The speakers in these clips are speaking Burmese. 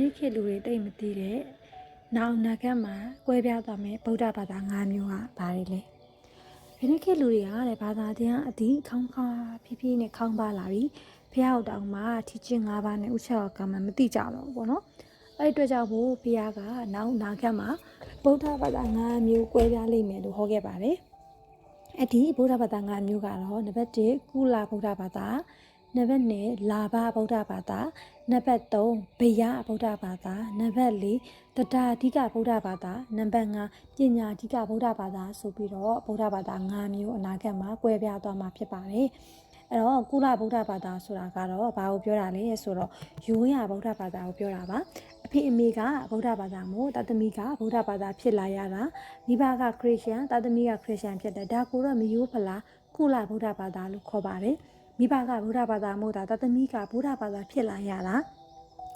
နေ့ခေတ်လူတွေတိတ်မသိတဲ့နောက်အနာဂတ်မှာကွဲပြားသွားမယ်ဗုဒ္ဓဘာသာ၅မျိုးကဘာတွေလဲဒီနေ့ခေတ်လူတွေကလည်းဘာသာတရားအဒီခေါင်းခါဖြည်းဖြည်းနဲ့ခေါင်းပါလာပြီဖះဟုတ်တောင်မှထီချင်း၅ပါးနဲ့ဥချက်တော်ကမှမသိကြတော့ဘူးပေါ့နော်အဲ့ဒီအတွက်ကြောင့်မို့ဖះကနောက်အနာဂတ်မှာဗုဒ္ဓဘာသာ၅မျိုးကွဲပြားလိမ့်မယ်လို့ဟောခဲ့ပါတယ်အဲ့ဒီဗုဒ္ဓဘာသာ၅မျိုးကတော့နံပါတ်1ကုလဗုဒ္ဓဘာသာနံပါတ်2လာဘဗုဒ္ဓဘာသာ နံပါတ်3ဗယဗုဒ္ဓဘာသာနံပါတ်4တတာအဓိကဗုဒ္ဓဘာသာနံပါတ်5ပညာအဓိကဗုဒ္ဓဘာသာဆိုပြီးတော့ဗုဒ္ဓဘာသာ5မျိုးအနာဂတ်မှာကွဲပြားသွားမှာဖြစ်ပါတယ်အဲ့တော့ကုလဗုဒ္ဓဘာသာဆိုတာကတော့ဘာကိုပြောတာလဲဆိုတော့ယူဝရဗုဒ္ဓဘာသာကိုပြောတာပါအဖေအမေကဗုဒ္ဓဘာသာမို့တသမီကဗုဒ္ဓဘာသာဖြစ်လာရတာမိဘကခရစ်ယာန်တသမီကခရစ်ယာန်ဖြစ်တယ်ဒါကိုတော့မယိုးဖလားကုလဗုဒ္ဓဘာသာလို့ခေါ်ပါတယ် မိဘကဗုဒ္ဓဘာသာမို့တာတသမီကဗုဒ္ဓဘာသာဖြစ်လာရတာ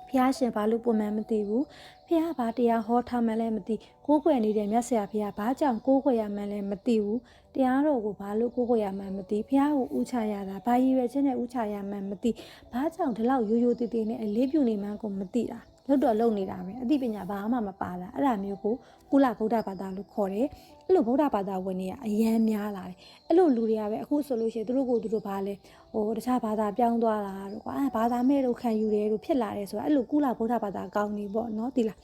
ဖះရှင်ဘာလို့ပုံမှန်မသိဘူးဖះဘာတရားဟောထားမှလည်းမသိကိုးကွယ်နေတဲ့မြတ်ဆရာဖះဘာကြောင့်ကိုးကွယ်ရမှလည်းမသိဘူးတရားတော်ကိုဘာလို့ကိုးကွယ်ရမှမသိဖះကိုဥချရတာဘာရည်ရွယ်ချက်နဲ့ဥချရမှမသိဘာကြောင့်ဒီလောက်ရိုးရိုးသေးသေးနဲ့အလေးပြုနေမှန်းကိုမသိတာ လွတ်တော်လုံနေတာပဲအသိပညာဘာမှမပါတာအဲ့ဒါမျိုးကိုကုလဗုဒ္ဓဘာသာလို့ခေါ်တယ်အဲ့လိုဗုဒ္ဓဘာသာဝင်တွေကအယမ်းများလာတယ်အဲ့လိုလူတွေကပဲအခုဆိုလို့ရှိရင်သူတို့ကိုသူတို့ဘာလဲဟိုတခြားဘာသာပြောင်းသွားတာတို့ကွာအဲဘာသာမဲ့တို့ခံယူတယ်တို့ဖြစ်လာတယ်ဆိုတာအဲ့လိုကုလဗုဒ္ဓဘာသာကောင်းနေပေါ့နော်ဒီလား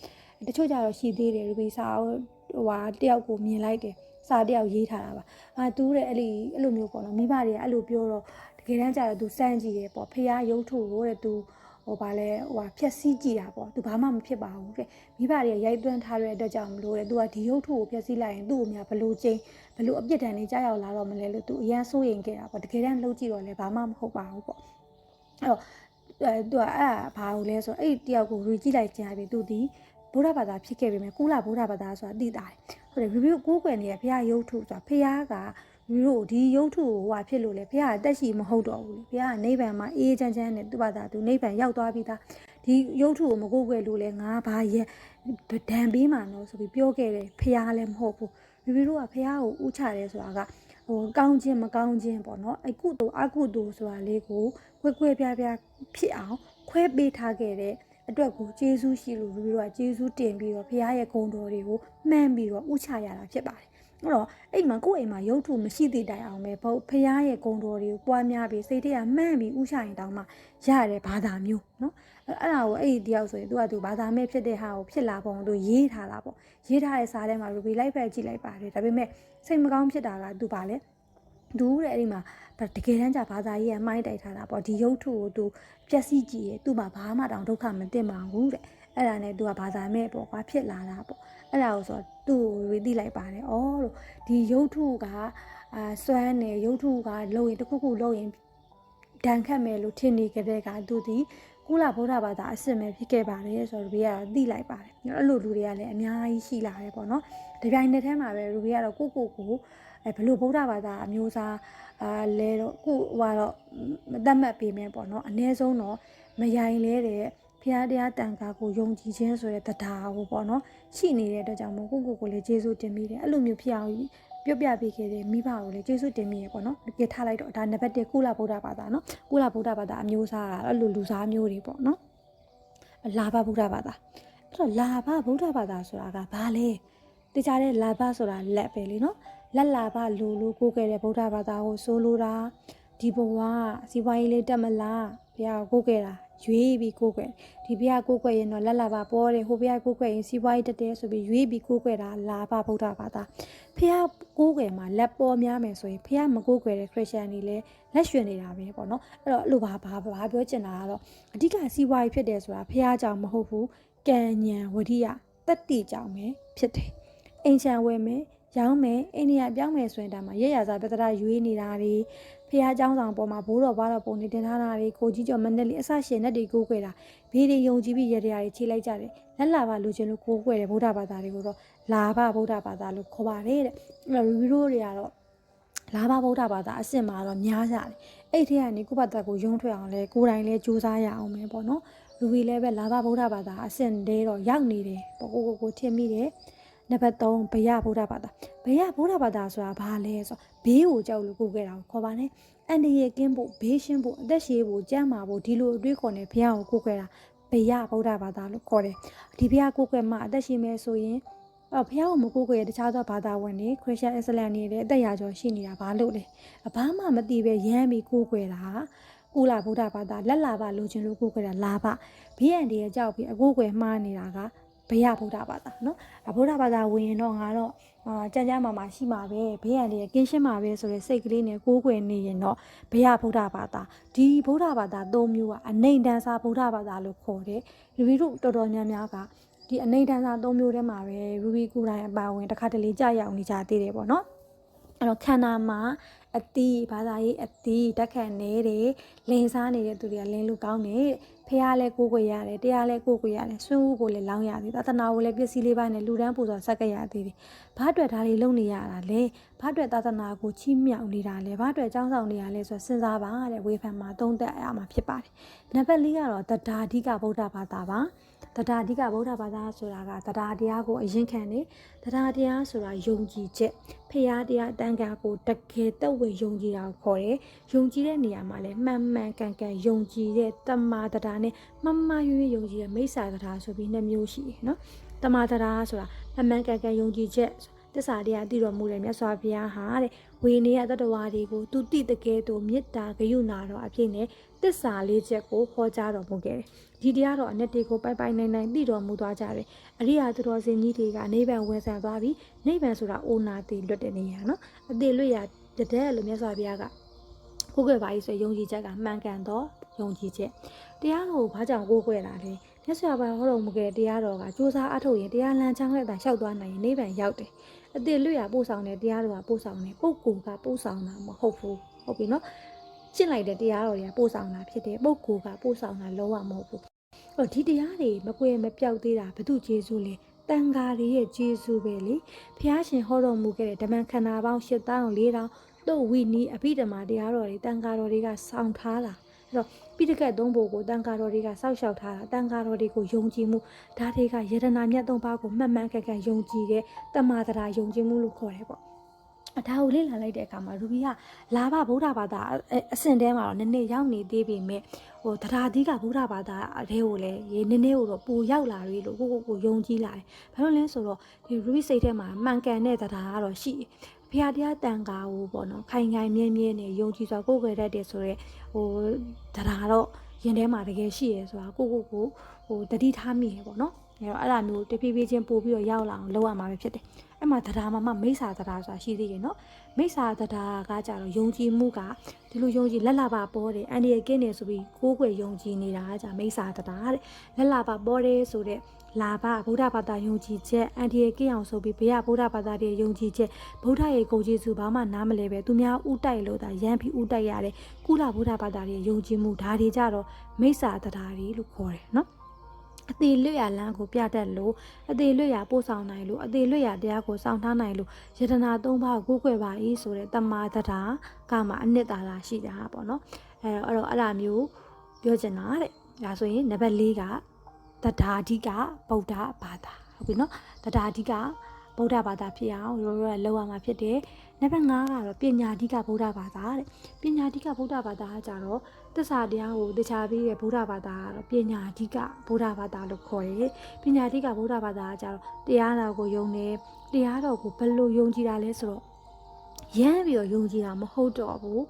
တချို့ကြတော့ရှိသေးတယ်ရူပီစာဟိုဟာတယောက်ကိုမြင်လိုက်တယ်စာတယောက်ရေးထားတာပါအာတူးတဲ့အဲ့လိုအဲ့လိုမျိုးပေါ့နော်မိဘတွေကအဲ့လိုပြောတော့တကယ်တမ်းကျတော့ तू စမ်းကြည့်တယ်ပေါ့ဖះရုပ်ထုကိုတဲ့ तू ဟိုဗာလဲဟိုဟာဖြက်စီးကြည့်တာပေါ့သူဘာမှမဖြစ်ပါဘူးတဲ့မိဘတွေကရိုက်သွင်းထားတဲ့အတွက်ကြောင့်မလို့တဲ့သူကဒီရုပ်ထုကိုဖြက်စီးလိုက်ရင်သူ့ကိုများဘလို့ချင်းဘလို့အပြစ်ဒဏ်တွေကြားရောက်လာတော့မလဲလို့သူအရန်စိုးရင်ခဲ့တာပေါ့တကယ်တမ်းလှုပ်ကြည့်တော့လည်းဘာမှမဟုတ်ပါဘူးပေါ့အဲ့တော့အဲသူကအဲ့ဘာလို့လဲဆိုတော့အဲ့တယောက်ကိုရီကြည့်လိုက်ကြပြီသူဒီဗုဒ္ဓဘာသာဖြစ်ခဲ့ပြီမဲ့ကုလဗုဒ္ဓဘာသာဆိုတာသိတာတယ်ဟုတ်တယ် review ကိုးကွယ်နေတဲ့ဘုရားရုပ်ထုဆိုတာဘုရားက လူတို့ဒီရုပ်ထုကိုဟိုဖြစ်လို့လေဘုရားကတက်ရှိမဟုတ်တော့ဘူးလေဘုရားကနိဗ္ဗာန်မှာအေးချမ်းချမ်းနဲ့သူ့ဘာသာသူနိဗ္ဗာန်ရောက်သွားပြီးသားဒီရုပ်ထုကိုမကိုးကွယ်လို့လေငါဘာရဲ့ဒဏ်ပေးမှာနော်ဆိုပြီးပြောခဲ့တယ်ဘုရားလည်းမဟုတ်ဘူးဘီဘီတို့ကဘုရားကိုဥချတယ်ဆိုတာကဟိုကောင်းခြင်းမကောင်းခြင်းပေါ့နော်အကုသိုလ်အကုသိုလ်ဆိုတာလေးကိုခွဲခွဲပြားပြားဖြစ်အောင်ခွဲပေးထားခဲ့တဲ့အတွက်ကိုကျေးဇူးရှိလို့ဘီဘီတို့ကကျေးဇူးတင်ပြီးတော့ဘုရားရဲ့ဂုဏ်တော်တွေကိုမှန်းပြီးတော့ဥချရတာဖြစ်ပါတယ် အဲ့တော့အဲ့မှာကိုယ့်အိမ်မှာရုပ်ထုမရှိသေးတိုင်အောင်ပဲဘုဖရားရဲ့ဂုံတော်တွေကိုပွားများပြီးစိတ်ထဲကမှန့်ပြီးဥရှရင်တောင်းမှရတဲ့ဘာသာမျိုးနော်အဲ့ဒါကိုအဲ့ဒီတယောက်ဆိုရင်သူကသူဘာသာမဲ့ဖြစ်တဲ့ဟာကိုဖြစ်လာပုံသူရေးထားတာပေါ့ရေးထားတဲ့စာထဲမှာ Ruby လိုက်ဖက်ကြည့်လိုက်ပါတယ်ဒါပေမဲ့စိတ်မကောင်းဖြစ်တာကသူပါလဲသူတဲ့အဲ့ဒီမှာတကယ်တမ်းကျဘာသာရေးကမှိုင်းတိုက်ထားတာပေါ့ဒီရုပ်ထုကိုသူပျက်စီးကြည့်ရဲ့သူ့မှာဘာမှတောင်ဒုက္ခမတင်ပါဘူးတဲ့ အဲ့ဒါနဲ့သူကဘာသာမဲ့ပေါ့ကွာဖြစ်လာတာပေါ့အဲ့ဒါကိုဆိုသူ့ကိုရီသိလိုက်ပါတယ်ဩလို့ဒီရုပ်ထုကအာစွမ်းနေရုပ်ထုကလုံရင်တစ်ခုခုလုံရင်ဒဏ်ခတ်မယ်လို့ထင်နေကြတဲ့ကသူဒီကုလဗုဒ္ဓဘာသာအစစ်မဲ့ဖြစ်ခဲ့ပါတယ်ဆိုတော့ရူဘီကတော့သိလိုက်ပါတယ်အဲ့လိုလူတွေကလည်းအများကြီးရှိလာတယ်ပေါ့နော်ဒီပြိုင်နှစ်ထဲမှာပဲရူဘီကတော့ကိုကိုကိုအဲဘလို့ဗုဒ္ဓဘာသာအမျိုးအစားအာလဲတော့ခုဟိုကတော့မတတ်မှတ်ပေးမယ်ပေါ့နော်အ ਨੇ ဆုံးတော့မယိုင်လဲတဲ့ ဖျားတရားတန်ခါကိုယုံကြည်ခြင်းဆိုတဲ့တရားကိုပေါ့နော်ရှိနေတဲ့အတွက်ကြောင့်မို့ကိုကိုကိုလည်းကျေးဇူးတင်မိတယ်အဲ့လိုမျိုးဖြစ်အောင်ပြုတ်ပြပေးခဲ့တဲ့မိဘကိုလည်းကျေးဇူးတင်မိရပေါ့နော်ကြထားလိုက်တော့ဒါနံပါတ်1ကုလဗုဒ္ဓဘာသာနော်ကုလဗုဒ္ဓဘာသာအမျိုးအစားကအဲ့လိုလူစားမျိုးတွေပေါ့နော်လာဘဗုဒ္ဓဘာသာအဲ့တော့လာဘဗုဒ္ဓဘာသာဆိုတာကဘာလဲတခြားတဲ့လာဘဆိုတာလက်ပဲလေနော်လက်လာဘလူလူကိုခဲ့တဲ့ဗုဒ္ဓဘာသာကိုဆိုလိုတာဒီဘဝစီပွားရေးလေးတက်မလားဘုရားကိုခဲ့တာ ရွေးပြီးကိုကွယ်ဒီဘုရားကိုကွယ်ရင်တော့လက်လာပါပေါ်တယ်ဟိုဘုရားကိုကွယ်ရင်စီးပွားရေးတက်တယ်ဆိုပြီးရွေးပြီးကိုကွယ်တာလာပါဗုဒ္ဓဘာသာဘုရားကိုကွယ်မှာလက်ပေါ်များမယ်ဆိုရင်ဘုရားမကိုကွယ်တဲ့ခရစ်ယာန်တွေလည်းလက်ရွှင်နေတာပဲပေါ့နော်အဲ့တော့အဲ့လိုဘာဘာဘာပြောချင်တာကတော့အဓိကစီးပွားရေးဖြစ်တယ်ဆိုတာဘုရားကြောင့်မဟုတ်ဘူးကံဉဏ်ဝရိယတက်တိကြောင့်ပဲဖြစ်တယ်အိမ်ချံဝယ်မယ်ရောင်းမယ်အိန္ဒိယပြောင်းမယ်ဆိုရင်ဒါမှရရစာပြဿနာရွေးနေတာတွေ ဖះเจ้าဆောင်ပေါ်မှာဘိုးတော်ဘာတော်ပုံနေတင်ထားတာတွေကိုကြီးကျော်မန္တလေးအဆရှင်နဲ့တွေကိုကိုွယ်တာဘေးတွေယုံကြည်ပြီးရတရားတွေခြေလိုက်ကြတယ်လက်လာပါလူချင်းလို့ကိုကိုွယ်တယ်ဗုဒ္ဓဘာသာတွေကိုတော့လာဘဗုဒ္ဓဘာသာလို့ခေါ်ပါတယ်တဲ့အဲ့တော့ရီဗီရိုတွေကတော့လာဘဗုဒ္ဓဘာသာအစစ်မှာတော့များကြတယ်အဲ့ဒီကနေကိုယ့်ဘာသာကိုယုံထွက်အောင်လဲကိုယ်တိုင်လဲစူးစမ်းရအောင်ပဲပေါ့နော်လူကြီးလည်းပဲလာဘဗုဒ္ဓဘာသာအစစ်တဲတော့ရောက်နေတယ်ပေါ့ကိုကိုကိုထင်မိတယ် နံပါတ်3ဘယဗုဒ္ဓဘာသာဘယဗုဒ္ဓဘာသာဆိုတာဘာလဲဆိုဘေးကိုကြောက်လို့ကိုခဲ့တာကိုခေါ်ပါနဲ့အန်ဒီရဲ့ကင်းဖို့ဘေးရှင်းဖို့အသက်ရှည်ဖို့ကြမ်းမာဖို့ဒီလိုအတွေးခေါ်နေဘုရားကိုကိုခဲ့တာဘယဗုဒ္ဓဘာသာလို့ခေါ်တယ်ဒီဘုရားကိုယ်ွယ်မှာအသက်ရှင်မဲ့ဆိုရင်အော်ဘုရားကိုမကိုးကွယ်ရတခြားသောဘာသာဝင်တွေခရစ်ယာန်အစ္စလာမ်တွေလည်းအသက်ရာကျော်ရှိနေတာဘာလို့လဲအဘာမှမသိပဲရမ်းပြီးကိုးကွယ်တာကုလာဗုဒ္ဓဘာသာလက်လာပါလိုချင်လို့ကိုးကွယ်တာလာပါဘေးရန်တွေကြောက်ပြီးအကိုးကွယ်မှားနေတာက ဘယဗုဒ္ဓဘာသာနော်ဗုဒ္ဓဘာသာဝင်ရင်တော့ငါတော့အာကြံကြမှာမှာရှိမှာပဲဘေးရန်တွေကကင်းရှင်းမှာပဲဆိုတဲ့စိတ်ကလေးနဲ့ကိုးကွယ်နေရင်တော့ဘယဗုဒ္ဓဘာသာဒီဗုဒ္ဓဘာသာ၃မျိုးကအနေတန်စာဗုဒ္ဓဘာသာလို့ခေါ်တယ်လူတွေတို့တော်တော်များများကဒီအနေတန်စာ၃မျိုးထဲမှာပဲရူဘီကိုယ်တိုင်အပါဝင်တစ်ခါတလေကြာရောက်နေကြသေးတယ်ပေါ့နော်အဲ့တော့ခန္ဓာမှာအတီးဘာသာရေးအတီးတက်ခတ်နေတယ်လင်စားနေတဲ့သူတွေကလင်လို့ကောင်းတယ် ဖះလဲကိုကိုရတယ်တရားလဲကိုကိုရတယ်ဆွင်းဦးကိုလည်းလောင်းရသည်သာသနာကိုလည်းပစ္စည်းလေးပိုင်းနဲ့လူတန်းပူစွာဆက်ကရသေးတယ်ဘာအတွက်ဒါတွေလုပ်နေရတာလဲ ဘာအတွက်သာသနာကိုချီးမြှောက်နေတာလဲဘာအတွက်ကြောင်းဆောင်နေရလဲဆိုတော့စဉ်းစားပါတဲ့ဝေဖန်မှာသုံးသက်အရာမှာဖြစ်ပါတယ်နံပါတ်၄ကတော့တဒါဓိကဗုဒ္ဓဘာသာပါတဒါဓိကဗုဒ္ဓဘာသာဆိုတာကတဒါတရားကိုအရင်ခံနေတဒါတရားဆိုတာယုံကြည်ချက်ဖရာတရားအတန်ကာကိုတကယ်သက်ဝေယုံကြည်တာကိုခေါ်တယ်ယုံကြည်တဲ့နေရာမှာလည်းမှန်မှန်ကန်ကန်ယုံကြည်တဲ့တမာတရားနဲ့မမရွရွယုံကြည်တဲ့မိစ္ဆာတရားဆိုပြီးနှစ်မျိုးရှိတယ်နော်တမာတရားဆိုတာမှန်မှန်ကန်ကန်ယုံကြည်ချက် တစ္ဆာတရားတည်တော်မူတယ်မြတ်စွာဘုရားဟာတဲ့ဝေနေရတတ္တဝါတွေကိုသူတိတကယ်သူမေတ္တာဂရုဏာတော်အဖြစ်နဲ့တစ္ဆာလေးချက်ကိုဟောကြားတော်မူခဲ့တယ်ဒီတရားတော်အနှစ်တွေကိုပိုက်ပိုက်နိုင်နိုင်သိတော်မူသွားကြတယ်အရိယာသူတော်စင်ကြီးတွေကနိဗ္ဗာန်ဝင်ဆံသွားပြီးနိဗ္ဗာန်ဆိုတာအိုနာတိလွတ်တဲ့နေရာနော်အသေးလွတ်ရတဲ့လို့မြတ်စွာဘုရားကကိုယ်ွယ်ပါကြီးဆိုယုံကြည်ချက်ကမှန်ကန်သောယုံကြည်ချက်တရားတော်ကိုဘာကြောင့်ကိုးကွယ်တာလဲမြတ်စွာဘုရားဟောတော်မူခဲ့တဲ့တရားတော်ကစူးစမ်းအထုတ်ရင်တရားလမ်းချောင်းနဲ့တာလျှောက်သွားနိုင်ရင်နိဗ္ဗာန်ရောက်တယ် အသေးလွတ်ရပို့ဆောင်တဲ့တရားတော်ကပို့ဆောင်တယ်ပုဂ္ဂိုလ်ကပို့ဆောင်တာမဟုတ်ဘူးဟုတ်ပြီနော်ရှင်းလိုက်တဲ့တရားတော်တွေကပို့ဆောင်တာဖြစ်တယ်ပုဂ္ဂိုလ်ကပို့ဆောင်တာလုံးဝမဟုတ်ဘူးဟိုဒီတရားတွေမကွယ်မပြောက်သေးတာဘု து ဂျေစုလေတန်ဃာတွေရဲ့ဂျေစုပဲလေဖះရှင်ဟောတော်မူခဲ့တဲ့ဓမ္မခန္ဓာပေါင်း၈တောင်း၄တောင်းတို့ဝိနီးအဘိဓမ္မာတရားတော်တွေတန်ဃာတော်တွေကစောင့်ထားတာ အဲ့တော့ပိဋကတ်သုံးဖို့ကိုတန်ဃာတော်တွေကစောက်ရှောက်ထားတာတန်ဃာတော်တွေကိုယုံကြည်မှုဒါတွေကယတနာမြတ်သုံးပါးကိုမှတ်မှန်ကန်ကန်ယုံကြည်တဲ့တမ္မာတရားယုံကြည်မှုလို့ခေါ်တယ်ပေါ့အဒါကိုလေ့လာလိုက်တဲ့အခါမှာရူဘီကလာဘဗုဒ္ဓဘာသာအဆင့်တဲမှာတော့နည်းနည်းရောက်နေသေးပေမဲ့ဟိုတရားသီးကဗုဒ္ဓဘာသာအဲကိုလည်းရေနည်းနည်းကိုတော့ပူရောက်လာပြီလို့ကိုကိုကိုယုံကြည်လာတယ်။ဘာလို့လဲဆိုတော့ဒီရူဘီစိတ်ထဲမှာမှန်ကန်တဲ့တရားကတော့ရှိတယ်။ ဖျားတရားတန်ကာကိုပေါ့နော်ခိုင်ခိုင်မြဲမြဲနဲ့ယုံကြည်စွာကိုယ်ွယ်တတ်တယ်ဆိုတော့ဟိုတရားတော့ရင်ထဲမှာတကယ်ရှိရဲဆိုတာကိုကိုကိုဟိုတတိထားမိရပေါ့နော်။ အဲတော့အဲ့ဒါမျိုးတဖြည်းဖြည်းချင်းပို့ပြီးတော့ရောက်လာအောင်လုပ်ရမှာပဲဖြစ်တယ်။အဲ့မှာတရားမှာမှမိစ္ဆာတရားဆိုတာရှိသေးတယ်နော်မိစ္ဆာတရားကကြတော့ယုံကြည်မှုကဒီလိုယုံကြည်လက်လာပါပေါ်တယ်အန်ဒီရကင်းနေဆိုပြီးကိုးကွယ်ယုံကြည်နေတာကကြမိစ္ဆာတရားတဲ့လက်လာပါပေါ်တယ်ဆိုတဲ့လာဘဗုဒ္ဓဘာသာယုံကြည်ချက်အန်ဒီရကင်းအောင်ဆိုပြီးဘုရားဗုဒ္ဓဘာသာရဲ့ယုံကြည်ချက်ဗုဒ္ဓရဲ့ကိုကျေးဇူးဘာမှနားမလဲပဲသူများဥတိုက်လို့ဒါရမ်းပြီးဥတိုက်ရတယ်ကုလဗုဒ္ဓဘာသာရဲ့ယုံကြည်မှုဒါတွေကြတော့မိစ္ဆာတရားတွေလို့ခေါ်တယ်နော် အသေးလွတ်ရလမ်းကိုပြတတ်လို့အသေးလွတ်ရပို့ဆောင်နိုင်လို့အသေးလွတ်ရတရားကိုစောင့်ထားနိုင်လို့ယတနာသုံးပါးကိုကိုးကွယ်ပါ၏ဆိုတဲ့တမာတရားကမှအနှစ်သာရရှိတာပေါ့နော်အဲတော့အဲ့တော့အဲ့ဒါမျိုးပြောချင်တာတဲ့ဒါဆိုရင်နံပါတ်၄ကတဒါဓိကဗုဒ္ဓဘာသာဟုတ်ပြီနော်တဒါဓိက ဗုဒ္ဓဘာသာဖြစ်အောင်ရိုးရိုးလောက်ရမှာဖြစ်တယ်နံပါတ်5ကတော့ပညာဓိကဗုဒ္ဓဘာသာတဲ့ပညာဓိကဗုဒ္ဓဘာသာကကြတော့သစ္စာတရားကိုတခြားပြီးတဲ့ဗုဒ္ဓဘာသာကတော့ပညာဓိကဗုဒ္ဓဘာသာလို့ခေါ်တယ်ပညာဓိကဗုဒ္ဓဘာသာကကြတော့တရားတော်ကိုယုံတယ်တရားတော်ကိုဘယ်လိုယုံကြည်တာလဲဆိုတော့ရမ်းပြီးတော့ယုံကြည်တာမဟုတ်တော့ဘူး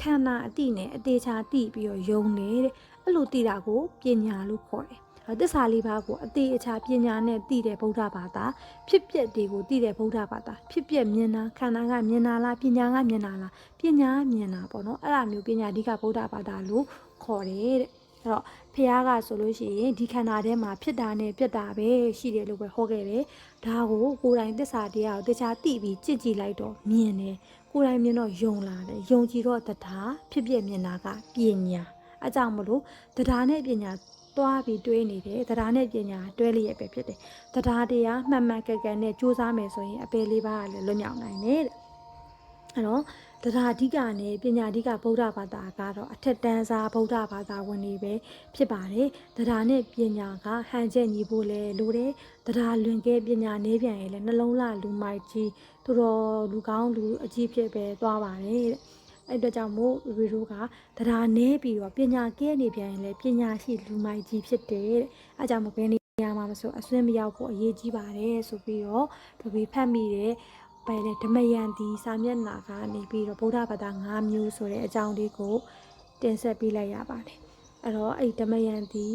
ခန္ဓာအတိနဲ့အသေးချာတိပြီးတော့ယုံနေတဲ့အဲ့လိုတိတာကိုပညာလို့ခေါ်တယ် သစ္စာလေးပါးကိုအသေးအချာပညာနဲ့သိတဲ့ဗုဒ္ဓဘာသာဖြစ်ပျက်တွေကိုသိတဲ့ဗုဒ္ဓဘာသာဖြစ်ပျက်မြင်တာခန္ဓာကမြင်တာလားပညာကမြင်တာလားပညာမြင်တာပေါ့နော်အဲ့ဒါမျိုးပညာအဓိကဗုဒ္ဓဘာသာလို့ခေါ်တယ်တဲ့အဲ့တော့ဖះကဆိုလို့ရှိရင်ဒီခန္ဓာထဲမှာဖြစ်တာနဲ့ပြက်တာပဲရှိတယ်လို့ပဲဟောခဲ့တယ်ဒါကိုကိုယ်တိုင်သစ္စာတရားကိုတခြားသိပြီးကြည့်ကြည့်လိုက်တော့မြင်တယ်ကိုယ်တိုင်မြင်တော့ယုံလာတယ်ယုံကြည်တော့တရားဖြစ်ပျက်မြင်တာကပညာအကြောင်းမလို့တရားနဲ့ပညာ သွားပြီးတွေးနေတယ်တရားနဲ့ပညာတွဲလျက်ပဲဖြစ်တယ်တရားတရားမှန်မှန်ကန်ကန်နဲ့စူးစမ်းမယ်ဆိုရင်အပေလေးပါးကလည်းလွတ်မြောက်နိုင်တယ်တဲ့အဲ့တော့တရားအဓိကနဲ့ပညာအဓိကဗုဒ္ဓဘာသာကတော့အထက်တန်းစားဗုဒ္ဓဘာသာဝင်တွေပဲဖြစ်ပါတယ်တရားနဲ့ပညာကဟန်ချက်ညီဖို့လဲလိုတယ်တရားလွင်ကဲပညာနေပြန်ရင်လည်းနှလုံးလှလူမိုက်ကြီးသူတော်လူကောင်းလူအကြီးဖြစ်ပဲသွားပါတယ်တဲ့ အဲ့အတွက်ကြောင့်မို့ဗီဒီယိုကတရားနဲပြီးတော့ပညာကဲနေပြန်ရင်လည်းပညာရှိလူမိုက်ကြီးဖြစ်တယ်တဲ့အဲကြောင့်မို့ဘယ်နေရာမှာမဆိုအစွန်းမရောက်ဖို့အရေးကြီးပါတယ်ဆိုပြီးတော့တပီဖတ်မိတဲ့ပဲလေဓမယန်ဒီစာမျက်နှာကနေပြီးတော့ဗုဒ္ဓဘာသာ၅မျိုးဆိုတဲ့အကြောင်းလေးကိုတင်ဆက်ပေးလိုက်ရပါတယ်အဲ့တော့အဲ့ဓမယန်ဒီ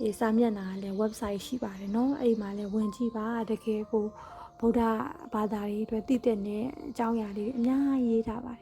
ဒီစာမျက်နှာကလည်း website ရှိပါတယ်เนาะအဲ့ဒီမှာလည်းဝင်ကြည့်ပါတကယ်ကိုဗုဒ္ဓဘာသာရေးအတွက်တည်တဲ့အကြောင်းအရာလေးတွေအများကြီးရေးထားပါတယ်